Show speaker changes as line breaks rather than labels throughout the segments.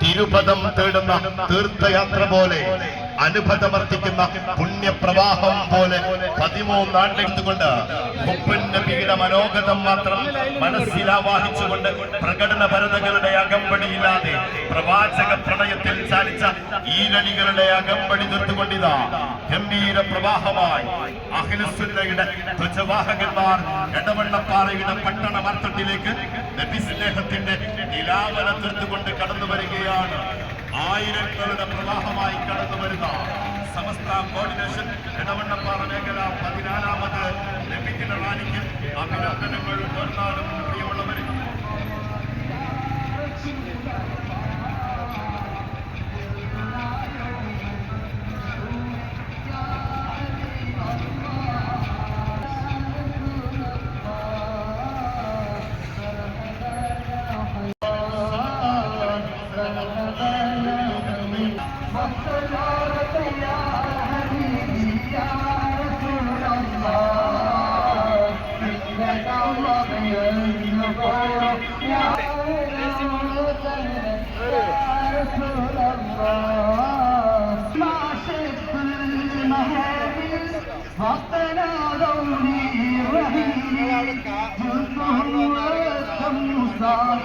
തിരുപദം തേടുന്ന തീർത്ഥയാത്ര പോലെ അനുഭതമർത്തിക്കുന്ന പുണ്യപ്രവാഹം പോലെ പതിമൂന്നാണ്ടെടുത്തുകൊണ്ട് മുപ്പന്നബിയുടെ മനോഗതം മാത്രം മനസ്സിലാവാഹിച്ചുകൊണ്ട് പ്രകടന ഭരതകളുടെ അകമ്പടിയില്ലാതെ പ്രവാചക പ്രണയത്തിൽ ചാലിച്ച ഈരണികളുടെ അകമ്പടി നിർത്തുകൊണ്ടിതാ ഗംഭീര പ്രവാഹമായി. അഖിലസുന്നയുടെ ധ്വജവാഹകന്മാർ എടവണ്ണപ്പാറയുടെ പട്ടണ നബി നബിസ്നേഹത്തിന്റെ നിലാവന കൊണ്ട് കടന്നു വരികയാണ്. ആയിരങ്ങളുടെ പ്രവാഹമായി കടന്നു വരുന്ന സമസ്ത കോർഡിനേഷൻ ഇടവണ്ണപ്പാറ മേഖല പതിനാലാമത് ലഭിക്കുന്ന റാലിക്ക് അഭിനന്ദനങ്ങൾ. നേർന്നാലും പ്രിയമുള്ളവരെ.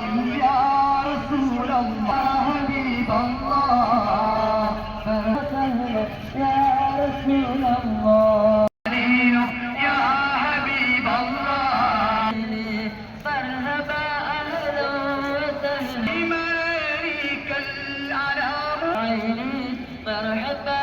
يا رسول الله حبيب الله حبيب الله. مرحبا أهلا مرحبا